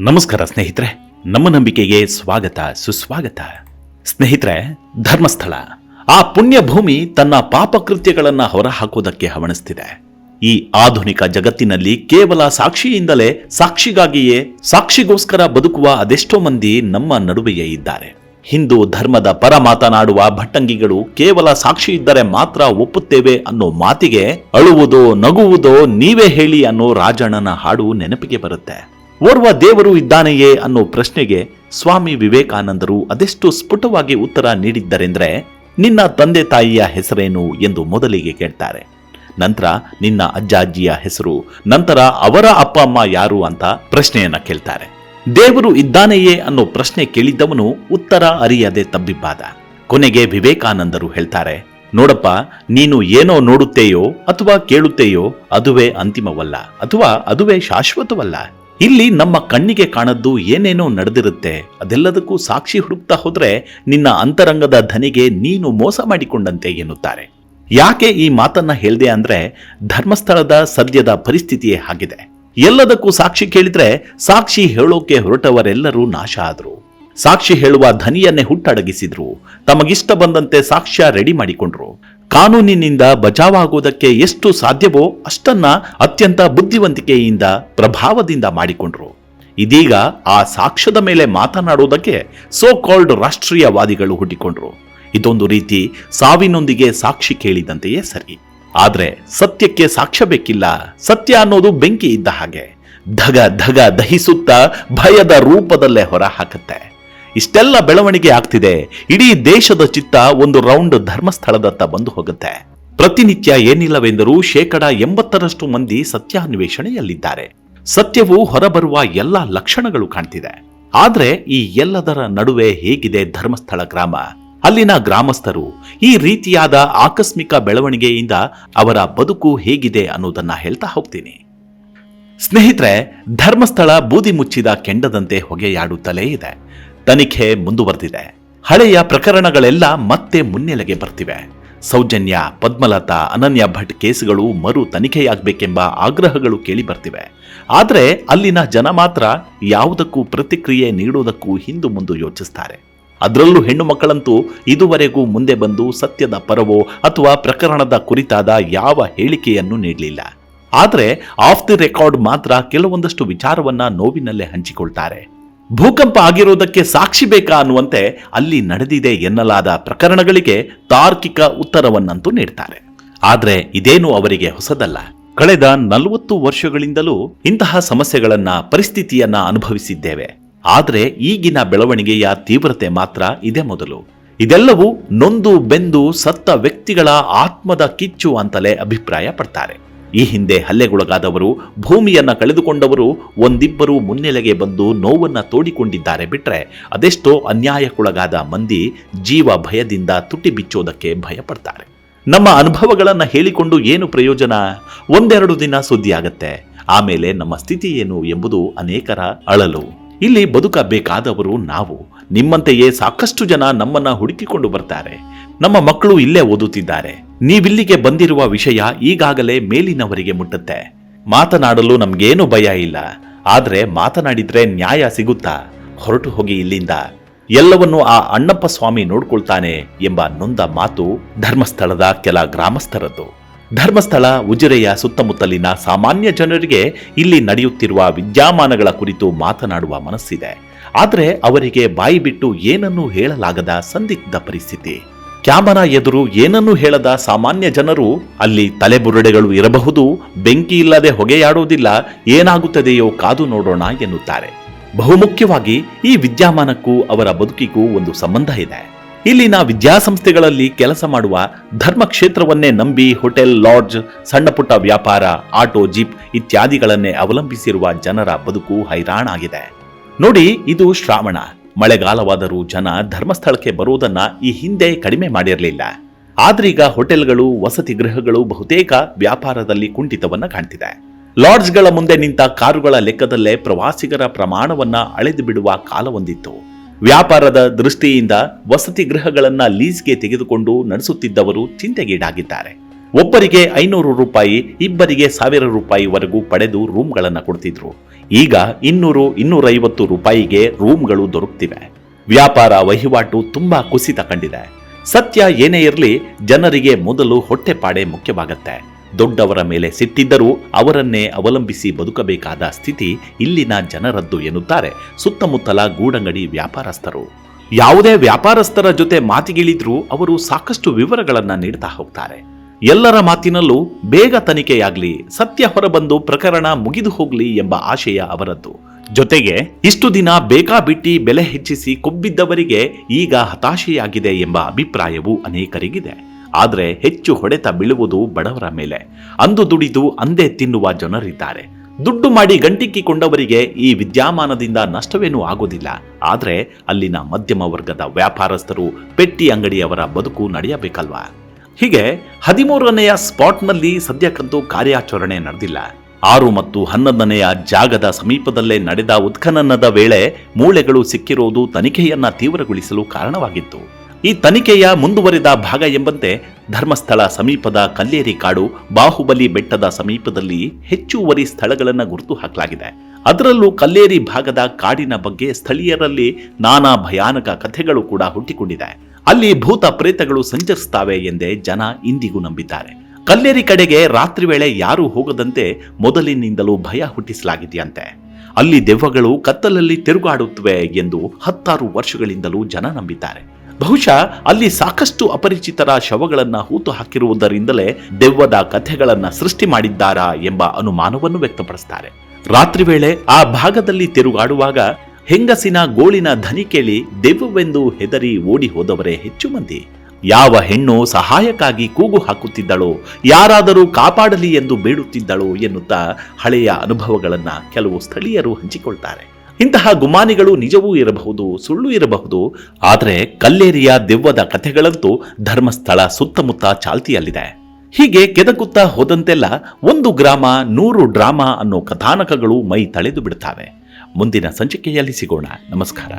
ನಮಸ್ಕಾರ ಸ್ನೇಹಿತರೆ, ನಮ್ಮ ನಂಬಿಕೆಗೆ ಸ್ವಾಗತ, ಸುಸ್ವಾಗತ. ಸ್ನೇಹಿತರೆ, ಧರ್ಮಸ್ಥಳ. ಆ ಪುಣ್ಯ ಭೂಮಿ ತನ್ನ ಪಾಪಕೃತ್ಯಗಳನ್ನು ಹೊರಹಾಕುವುದಕ್ಕೆ ಹವಣಿಸ್ತಿದೆ. ಈ ಆಧುನಿಕ ಜಗತ್ತಿನಲ್ಲಿ ಕೇವಲ ಸಾಕ್ಷಿಯಿಂದಲೇ ಸಾಕ್ಷಿಗಾಗಿಯೇ ಸಾಕ್ಷಿಗೋಸ್ಕರ ಬದುಕುವ ಅದೆಷ್ಟೋ ಮಂದಿ ನಮ್ಮ ನಡುವೆಯೇ ಇದ್ದಾರೆ. ಹಿಂದೂ ಧರ್ಮದ ಪರ ಮಾತನಾಡುವ ಭಟ್ಟಂಗಿಗಳು ಕೇವಲ ಸಾಕ್ಷಿ ಇದ್ದರೆ ಮಾತ್ರ ಒಪ್ಪುತ್ತೇವೆ ಅನ್ನೋ ಮಾತಿಗೆ ಅಳುವುದೋ ನಗುವುದೋ ನೀವೇ ಹೇಳಿ ಅನ್ನೋ ರಾಜಣ್ಣನ ಹಾಡು ನೆನಪಿಗೆ ಬರುತ್ತೆ. ಓರ್ವ ದೇವರು ಇದ್ದಾನೆಯೇ ಅನ್ನೋ ಪ್ರಶ್ನೆಗೆ ಸ್ವಾಮಿ ವಿವೇಕಾನಂದರು ಅದೆಷ್ಟು ಸ್ಫುಟವಾಗಿ ಉತ್ತರ ನೀಡಿದ್ದರೆಂದ್ರೆ, ನಿನ್ನ ತಂದೆ ತಾಯಿಯ ಹೆಸರೇನು ಎಂದು ಮೊದಲಿಗೆ ಕೇಳ್ತಾರೆ. ನಂತರ, ನಿನ್ನ ಅಜ್ಜ ಅಜ್ಜಿಯ ಹೆಸರು, ನಂತರ ಅವರ ಅಪ್ಪ ಅಮ್ಮ ಯಾರು ಅಂತ ಪ್ರಶ್ನೆಯನ್ನ ಕೇಳ್ತಾರೆ. ದೇವರು ಇದ್ದಾನೆಯೇ ಅನ್ನೋ ಪ್ರಶ್ನೆ ಕೇಳಿದ್ದವನು ಉತ್ತರ ಅರಿಯದೆ ತಬ್ಬಿಬ್ಬಾದ. ಕೊನೆಗೆ ವಿವೇಕಾನಂದರು ಹೇಳ್ತಾರೆ, ನೋಡಪ್ಪ, ನೀನು ಏನೋ ನೋಡುತ್ತೇಯೋ ಅಥವಾ ಕೇಳುತ್ತೇಯೋ ಅದುವೇ ಅಂತಿಮವಲ್ಲ, ಅಥವಾ ಅದುವೇ ಶಾಶ್ವತವಲ್ಲ. ಇಲ್ಲಿ ನಮ್ಮ ಕಣ್ಣಿಗೆ ಕಾಣದ್ದು ಏನೇನೋ ನಡೆದಿರುತ್ತೆ, ಅದೆಲ್ಲದಕ್ಕೂ ಸಾಕ್ಷಿ ಹುಡುಕ್ತಾ ಹೋದ್ರೆ ನಿನ್ನ ಅಂತರಂಗದ ಧನಿಗೆ ನೀನು ಮೋಸ ಮಾಡಿಕೊಂಡಂತೆ ಎನ್ನುತ್ತಾರೆ. ಯಾಕೆ ಈ ಮಾತನ್ನ ಹೇಳಿದೆ ಅಂದ್ರೆ ಧರ್ಮಸ್ಥಳದ ಸದ್ಯದ ಪರಿಸ್ಥಿತಿಯೇ ಆಗಿದೆ. ಎಲ್ಲದಕ್ಕೂ ಸಾಕ್ಷಿ ಕೇಳಿದ್ರೆ ಸಾಕ್ಷಿ ಹೇಳೋಕೆ ಹೊರಟವರೆಲ್ಲರೂ ನಾಶ ಆದ್ರು. ಸಾಕ್ಷಿ ಹೇಳುವ ಧನಿಯನ್ನೇ ಹುಟ್ಟಡಗಿಸಿದ್ರು. ತಮಗಿಷ್ಟ ಬಂದಂತೆ ಸಾಕ್ಷ್ಯ ರೆಡಿ ಮಾಡಿಕೊಂಡ್ರು. ಕಾನೂನಿನಿಂದ ಬಚಾವಾಗುವುದಕ್ಕೆ ಎಷ್ಟು ಸಾಧ್ಯವೋ ಅಷ್ಟನ್ನ ಅತ್ಯಂತ ಬುದ್ಧಿವಂತಿಕೆಯಿಂದ ಪ್ರಭಾವದಿಂದ ಮಾಡಿಕೊಂಡ್ರು. ಇದೀಗ ಆ ಸಾಕ್ಷ್ಯದ ಮೇಲೆ ಮಾತನಾಡುವುದಕ್ಕೆ ಸೋ ಕಾಲ್ಡ್ ರಾಷ್ಟ್ರೀಯವಾದಿಗಳು ಹುಟ್ಟಿಕೊಂಡ್ರು. ಇದೊಂದು ರೀತಿ ಸಾವಿನೊಂದಿಗೆ ಸಾಕ್ಷಿ ಕೇಳಿದಂತೆಯೇ ಸರಿ. ಆದ್ರೆ ಸತ್ಯಕ್ಕೆ ಸಾಕ್ಷ್ಯ ಬೇಕಿಲ್ಲ. ಸತ್ಯ ಅನ್ನೋದು ಬೆಂಕಿ ಇದ್ದ ಹಾಗೆ. ಧಗ ಧಗ ದಹಿಸುತ್ತಾ ಭಯದ ರೂಪದಲ್ಲೇ ಹೊರ ಹಾಕತ್ತೆ. ಇಷ್ಟೆಲ್ಲ ಬೆಳವಣಿಗೆ ಆಗ್ತಿದೆ. ಇಡೀ ದೇಶದ ಚಿತ್ತ ಒಂದು ರೌಂಡ್ ಧರ್ಮಸ್ಥಳದತ್ತ ಬಂದು ಹೋಗುತ್ತೆ. ಪ್ರತಿನಿತ್ಯ ಏನಿಲ್ಲವೆಂದರೂ ಶೇಕಡ ಎಂಬತ್ತರಷ್ಟು ಮಂದಿ ಸತ್ಯಾನ್ವೇಷಣೆಯಲ್ಲಿದ್ದಾರೆ. ಸತ್ಯವು ಹೊರಬರುವ ಎಲ್ಲ ಲಕ್ಷಣಗಳು ಕಾಣ್ತಿದೆ. ಆದ್ರೆ ಈ ಎಲ್ಲದರ ನಡುವೆ ಹೇಗಿದೆ ಧರ್ಮಸ್ಥಳ ಗ್ರಾಮ? ಅಲ್ಲಿನ ಗ್ರಾಮಸ್ಥರು ಈ ರೀತಿಯಾದ ಆಕಸ್ಮಿಕ ಬೆಳವಣಿಗೆಯಿಂದ ಅವರ ಬದುಕು ಹೇಗಿದೆ ಅನ್ನೋದನ್ನ ಹೇಳ್ತಾ ಹೋಗ್ತೀನಿ. ಸ್ನೇಹಿತರೆ, ಧರ್ಮಸ್ಥಳ ಬೂದಿ ಮುಚ್ಚಿದ ಕೆಂಡದಂತೆ ಹೊಗೆಯಾಡುತ್ತಲೇ ಇದೆ. ತನಿಖೆ ಮುಂದುವರೆದಿದೆ. ಹಳೆಯ ಪ್ರಕರಣಗಳೆಲ್ಲ ಮತ್ತೆ ಮುನ್ನೆಲೆಗೆ ಬರ್ತಿವೆ. ಸೌಜನ್ಯ, ಪದ್ಮಲತಾ, ಅನನ್ಯ ಭಟ್ ಕೇಸುಗಳು ಮರು ತನಿಖೆಯಾಗಬೇಕೆಂಬ ಆಗ್ರಹಗಳು ಕೇಳಿ ಬರ್ತಿವೆ. ಆದರೆ ಅಲ್ಲಿನ ಜನ ಮಾತ್ರ ಯಾವುದಕ್ಕೂ ಪ್ರತಿಕ್ರಿಯೆ ನೀಡುವುದಕ್ಕೂ ಹಿಂದು ಮುಂದು ಯೋಚಿಸ್ತಾರೆ. ಅದರಲ್ಲೂ ಹೆಣ್ಣು ಮಕ್ಕಳಂತೂ ಇದುವರೆಗೂ ಮುಂದೆ ಬಂದು ಸತ್ಯದ ಪರವೋ ಅಥವಾ ಪ್ರಕರಣದ ಕುರಿತಾದ ಯಾವ ಹೇಳಿಕೆಯನ್ನು ನೀಡಲಿಲ್ಲ. ಆದರೆ ಆಫ್ ದಿ ರೆಕಾರ್ಡ್ ಮಾತ್ರ ಕೆಲವೊಂದಷ್ಟು ವಿಚಾರವನ್ನ ನೋವಿನಲ್ಲೇ ಹಂಚಿಕೊಳ್ತಾರೆ. ಭೂಕಂಪ ಆಗಿರೋದಕ್ಕೆ ಸಾಕ್ಷಿ ಬೇಕಾ ಅನ್ನುವಂತೆ ಅಲ್ಲಿ ನಡೆದಿದೆ ಎನ್ನಲಾದ ಪ್ರಕರಣಗಳಿಗೆ ತಾರ್ಕಿಕ ಉತ್ತರವನ್ನಂತೂ ನೀಡ್ತಾರೆ. ಆದರೆ ಇದೇನು ಅವರಿಗೆ ಹೊಸದಲ್ಲ. ಕಳೆದ ನಲವತ್ತು ವರ್ಷಗಳಿಂದಲೂ ಇಂತಹ ಸಮಸ್ಯೆಗಳನ್ನ, ಪರಿಸ್ಥಿತಿಯನ್ನ ಅನುಭವಿಸಿದ್ದೇವೆ. ಆದರೆ ಈಗಿನ ಬೆಳವಣಿಗೆಯ ತೀವ್ರತೆ ಮಾತ್ರ ಇದೇ ಮೊದಲು. ಇದೆಲ್ಲವೂ ನೊಂದು ಬೆಂದು ಸತ್ತ ವ್ಯಕ್ತಿಗಳ ಆತ್ಮದ ಕಿಚ್ಚು ಅಂತಲೇ ಅಭಿಪ್ರಾಯ ಪಡ್ತಾರೆ ಈ ಹಿಂದೆ ಹಲ್ಲೆಗೊಳಗಾದವರು, ಭೂಮಿಯನ್ನ ಕಳೆದುಕೊಂಡವರು ಒಂದಿಬ್ಬರು ಮುನ್ನೆಲೆಗೆ ಬಂದು ನೋವನ್ನ ತೋಡಿಕೊಂಡಿದ್ದಾರೆ ಬಿಟ್ರೆ ಅದೆಷ್ಟೋ ಅನ್ಯಾಯಕ್ಕೊಳಗಾದ ಮಂದಿ ಜೀವ ಭಯದಿಂದ ತುಟಿ ಬಿಚ್ಚೋದಕ್ಕೆ ಭಯಪಡ್ತಾರೆ. ನಮ್ಮ ಅನುಭವಗಳನ್ನು ಹೇಳಿಕೊಂಡು ಏನು ಪ್ರಯೋಜನ? ಒಂದೆರಡು ದಿನ ಸುದ್ದಿಯಾಗತ್ತೆ. ಆಮೇಲೆ ನಮ್ಮ ಸ್ಥಿತಿ ಏನು ಎಂಬುದು ಅನೇಕರ ಅಳಲು. ಇಲ್ಲಿ ಬದುಕಬೇಕಾದವರು ನಾವು. ನಿಮ್ಮಂತೆಯೇ ಸಾಕಷ್ಟು ಜನ ನಮ್ಮನ್ನ ಹುಡುಕಿಕೊಂಡು ಬರ್ತಾರೆ. ನಮ್ಮ ಮಕ್ಕಳು ಇಲ್ಲೇ ಓದುತ್ತಿದ್ದಾರೆ. ನೀವಿಲ್ಲಿಗೆ ಬಂದಿರುವ ವಿಷಯ ಈಗಾಗಲೇ ಮೇಲಿನವರಿಗೆ ಮುಟ್ಟುತ್ತೆ. ಮಾತನಾಡಲು ನಮ್ಗೇನು ಭಯ ಇಲ್ಲ. ಆದ್ರೆ ಮಾತನಾಡಿದ್ರೆ ನ್ಯಾಯ ಸಿಗುತ್ತಾ? ಹೊರಟು ಹೋಗಿ ಇಲ್ಲಿಂದ. ಎಲ್ಲವನ್ನು ಆ ಅಣ್ಣಪ್ಪ ಸ್ವಾಮಿ ನೋಡ್ಕೊಳ್ತಾನೆ ಎಂಬ ನೊಂದ ಮಾತು ಧರ್ಮಸ್ಥಳದ ಕೆಲ ಗ್ರಾಮಸ್ಥರದ್ದು. ಧರ್ಮಸ್ಥಳ, ಉಜಿರೆಯ ಸುತ್ತಮುತ್ತಲಿನ ಸಾಮಾನ್ಯ ಜನರಿಗೆ ಇಲ್ಲಿ ನಡೆಯುತ್ತಿರುವ ವಿದ್ಯಮಾನಗಳ ಕುರಿತು ಮಾತನಾಡುವ ಮನಸ್ಸಿದೆ. ಆದರೆ ಅವರಿಗೆ ಬಾಯಿ ಬಿಟ್ಟು ಏನನ್ನೂ ಹೇಳಲಾಗದ ಸಂದಿಗ್ಧ ಪರಿಸ್ಥಿತಿ. ಕ್ಯಾಮರಾ ಎದುರು ಏನನ್ನೂ ಹೇಳದ ಸಾಮಾನ್ಯ ಜನರು ಅಲ್ಲಿ ತಲೆಬುರುಡೆಗಳು ಇರಬಹುದು, ಬೆಂಕಿ ಇಲ್ಲದೆ ಹೊಗೆಯಾಡುವುದಿಲ್ಲ, ಏನಾಗುತ್ತದೆಯೋ ಕಾದು ನೋಡೋಣ ಎನ್ನುತ್ತಾರೆ. ಬಹುಮುಖ್ಯವಾಗಿ ಈ ವಿದ್ಯಮಾನಕ್ಕೂ ಅವರ ಬದುಕಿಗೂ ಒಂದು ಸಂಬಂಧ ಇದೆ. ಇಲ್ಲಿನ ವಿದ್ಯಾಸಂಸ್ಥೆಗಳಲ್ಲಿ ಕೆಲಸ ಮಾಡುವ ಧರ್ಮ ಕ್ಷೇತ್ರವನ್ನೇ ನಂಬಿ ಹೋಟೆಲ್, ಲಾಡ್ಜ್ ಸಣ್ಣ ಪುಟ್ಟ ವ್ಯಾಪಾರ, ಆಟೋ, ಜೀಪ್ ಇತ್ಯಾದಿಗಳನ್ನೇ ಅವಲಂಬಿಸಿರುವ ಜನರ ಬದುಕು ಹೈರಾಣಾಗಿದೆ. ನೋಡಿ, ಇದು ಶ್ರಾವಣ. ಮಳೆಗಾಲವಾದರೂ ಜನ ಧರ್ಮಸ್ಥಳಕ್ಕೆ ಬರುವುದನ್ನ ಈ ಹಿಂದೆ ಕಡಿಮೆ ಮಾಡಿರಲಿಲ್ಲ. ಆದ್ರೀಗ ಹೋಟೆಲ್ಗಳು, ವಸತಿ ಗೃಹಗಳು ಬಹುತೇಕ ವ್ಯಾಪಾರದಲ್ಲಿ ಕುಂಠಿತವನ್ನ ಕಾಣ್ತಿದೆ. ಲಾಡ್ಜ್ಗಳ ಮುಂದೆ ನಿಂತ ಕಾರುಗಳ ಲೆಕ್ಕದಲ್ಲೇ ಪ್ರವಾಸಿಗರ ಪ್ರಮಾಣವನ್ನ ಅಳೆದು ಬಿಡುವ ಕಾಲವೊಂದಿತ್ತು ವ್ಯಾಪಾರದ ದೃಷ್ಟಿಯಿಂದ ವಸತಿ ಗೃಹಗಳನ್ನ ಲೀಸ್ಗೆ ತೆಗೆದುಕೊಂಡು ನಡೆಸುತ್ತಿದ್ದವರು ಚಿಂತೆಗೀಡಾಗಿದ್ದಾರೆ. ಒಬ್ಬರಿಗೆ ಐನೂರು ರೂಪಾಯಿ, ಇಬ್ಬರಿಗೆ ಸಾವಿರ ರೂಪಾಯಿವರೆಗೂ ಪಡೆದು ರೂಮ್ಗಳನ್ನು ಕೊಡ್ತಿದ್ರು. ಈಗ ಇನ್ನೂರು, ಇನ್ನೂರೈವತ್ತು ರೂಪಾಯಿಗೆ ರೂಮ್ಗಳು ದೊರಕ್ತಿವೆ. ವ್ಯಾಪಾರ ವಹಿವಾಟು ತುಂಬಾ ಕುಸಿತ ಕಂಡಿದೆ. ಸತ್ಯ ಏನೇ ಇರಲಿ ಜನರಿಗೆ ಮೊದಲು ಹೊಟ್ಟೆಪಾಡೆ ಮುಖ್ಯವಾಗತ್ತೆ. ದೊಡ್ಡವರ ಮೇಲೆ ಸಿಟ್ಟಿದ್ದರೂ ಅವರನ್ನೇ ಅವಲಂಬಿಸಿ ಬದುಕಬೇಕಾದ ಸ್ಥಿತಿ ಇಲ್ಲಿನ ಜನರದ್ದು ಎನ್ನುತ್ತಾರೆ ಸುತ್ತಮುತ್ತಲ ಗೂಡಂಗಡಿ ವ್ಯಾಪಾರಸ್ಥರು. ಯಾವುದೇ ವ್ಯಾಪಾರಸ್ಥರ ಜೊತೆ ಮಾತಿಗಿಳಿದ್ರೂ ಅವರು ಸಾಕಷ್ಟು ವಿವರಗಳನ್ನ ನೀಡ್ತಾ ಹೋಗ್ತಾರೆ. ಎಲ್ಲರ ಮಾತಿನಲ್ಲೂ ಬೇಗ ತನಿಖೆಯಾಗ್ಲಿ, ಸತ್ಯ ಹೊರಬಂದು ಪ್ರಕರಣ ಮುಗಿದು ಹೋಗ್ಲಿ ಎಂಬ ಆಶಯ ಅವರದ್ದು. ಜೊತೆಗೆ ಇಷ್ಟು ದಿನ ಬೇಕಾಬಿಟ್ಟಿ ಬೆಲೆ ಹೆಚ್ಚಿಸಿ ಕೊಬ್ಬಿದ್ದವರಿಗೆ ಈಗ ಹತಾಶೆಯಾಗಿದೆ ಎಂಬ ಅಭಿಪ್ರಾಯವೂ ಅನೇಕರಿಗಿದೆ. ಆದರೆ ಹೆಚ್ಚು ಹೊಡೆತ ಬೀಳುವುದು ಬಡವರ ಮೇಲೆ. ಅಂದು ದುಡಿದು ಅಂದೇ ತಿನ್ನುವ ಜನರಿದ್ದಾರೆ. ದುಡ್ಡು ಮಾಡಿ ಗಂಟಿಕ್ಕಿಕೊಂಡವರಿಗೆ ಈ ವಿದ್ಯಾಮಾನದಿಂದ ನಷ್ಟವೇನೂ ಆಗುವುದಿಲ್ಲ. ಆದರೆ ಅಲ್ಲಿನ ಮಧ್ಯಮ ವರ್ಗದ ವ್ಯಾಪಾರಸ್ಥರು ಪೆಟ್ಟಿ ಅಂಗಡಿಯವರ ಬದುಕು ನಡೆಯಬೇಕಲ್ವಾ? ಹೀಗೆ ಹದಿಮೂರನೆಯ ಸ್ಪಾಟ್ನಲ್ಲಿ ಸದ್ಯಕ್ಕಂತೂ ಕಾರ್ಯಾಚರಣೆ ನಡೆದಿಲ್ಲ. ಆರು ಮತ್ತು ಹನ್ನೊಂದನೆಯ ಜಾಗದ ಸಮೀಪದಲ್ಲೇ ನಡೆದ ಉತ್ಖನನದ ವೇಳೆ ಮೂಳೆಗಳು ಸಿಕ್ಕಿರುವುದು ತನಿಖೆಯನ್ನ ತೀವ್ರಗೊಳಿಸಲು ಕಾರಣವಾಗಿತ್ತು. ಈ ತನಿಖೆಯ ಮುಂದುವರಿದ ಭಾಗ ಎಂಬಂತೆ ಧರ್ಮಸ್ಥಳ ಸಮೀಪದ ಕಲ್ಲೇರಿ ಕಾಡು ಬಾಹುಬಲಿ ಬೆಟ್ಟದ ಸಮೀಪದಲ್ಲಿ ಹೆಚ್ಚುವರಿ ಸ್ಥಳಗಳನ್ನು ಗುರುತು ಹಾಕಲಾಗಿದೆ. ಅದರಲ್ಲೂ ಕಲ್ಲೇರಿ ಭಾಗದ ಕಾಡಿನ ಬಗ್ಗೆ ಸ್ಥಳೀಯರಲ್ಲಿ ನಾನಾ ಭಯಾನಕ ಕಥೆಗಳು ಕೂಡ ಹುಟ್ಟಿಕೊಂಡಿದೆ. ಅಲ್ಲಿ ಭೂತ ಪ್ರೇತಗಳು ಸಂಚರಿಸ್ತಾವೆ ಎಂದೇ ಜನ ಇಂದಿಗೂ ನಂಬಿದ್ದಾರೆ. ಕಲ್ಲೇರಿ ಕಡೆಗೆ ರಾತ್ರಿ ವೇಳೆ ಯಾರೂ ಹೋಗದಂತೆ ಮೊದಲಿನಿಂದಲೂ ಭಯ ಹುಟ್ಟಿಸಲಾಗಿದೆಯಂತೆ. ಅಲ್ಲಿ ದೆವ್ವಗಳು ಕತ್ತಲಲ್ಲಿ ತಿರುಗಾಡುತ್ತವೆ ಎಂದು ಹತ್ತಾರು ವರ್ಷಗಳಿಂದಲೂ ಜನ ನಂಬಿದ್ದಾರೆ. ಬಹುಶಃ ಅಲ್ಲಿ ಸಾಕಷ್ಟು ಅಪರಿಚಿತರ ಶವಗಳನ್ನ ಹೂತು ಹಾಕಿರುವುದರಿಂದಲೇ ದೆವ್ವದ ಕಥೆಗಳನ್ನ ಸೃಷ್ಟಿ ಮಾಡಿದ್ದಾರಾ ಎಂಬ ಅನುಮಾನವನ್ನು ವ್ಯಕ್ತಪಡಿಸ್ತಾರೆ. ರಾತ್ರಿ ವೇಳೆ ಆ ಭಾಗದಲ್ಲಿ ತಿರುಗಾಡುವಾಗ ಹೆಂಗಸಿನ ಗೋಳಿನ ಧನಿ ಕೇಳಿ ದೆವ್ವವೆಂದು ಹೆದರಿ ಓಡಿ ಹೋದವರೇ ಹೆಚ್ಚು ಮಂದಿ. ಯಾವ ಹೆಣ್ಣು ಸಹಾಯಕ್ಕಾಗಿ ಕೂಗು ಹಾಕುತ್ತಿದ್ದಳು, ಯಾರಾದರೂ ಕಾಪಾಡಲಿ ಎಂದು ಬೇಡುತ್ತಿದ್ದಳು ಎನ್ನುತ್ತಾ ಹಳೆಯ ಅನುಭವಗಳನ್ನು ಕೆಲವು ಸ್ಥಳೀಯರು ಹಂಚಿಕೊಳ್ತಾರೆ. ಇಂತಹ ಗುಮಾನಿಗಳು ನಿಜವೂ ಇರಬಹುದು, ಸುಳ್ಳು ಇರಬಹುದು, ಆದರೆ ಕಲ್ಲೇರಿಯ ದೆವ್ವದ ಕಥೆಗಳಂತೂ ಧರ್ಮಸ್ಥಳ ಸುತ್ತಮುತ್ತ ಚಾಲ್ತಿಯಲ್ಲಿದೆ. ಹೀಗೆ ಕೆದಕುತ್ತಾ ಹೋದಂತೆಲ್ಲ ಒಂದು ಗ್ರಾಮ, ನೂರು ಡ್ರಾಮಾ ಅನ್ನೋ ಕಥಾನಕಗಳು ಮೈ ತಳೆದು ಬಿಡುತ್ತವೆ ಮುಂದಿನ ಸಂಚಿಕೆಯಲ್ಲಿ ಸಿಗೋಣ. ನಮಸ್ಕಾರ.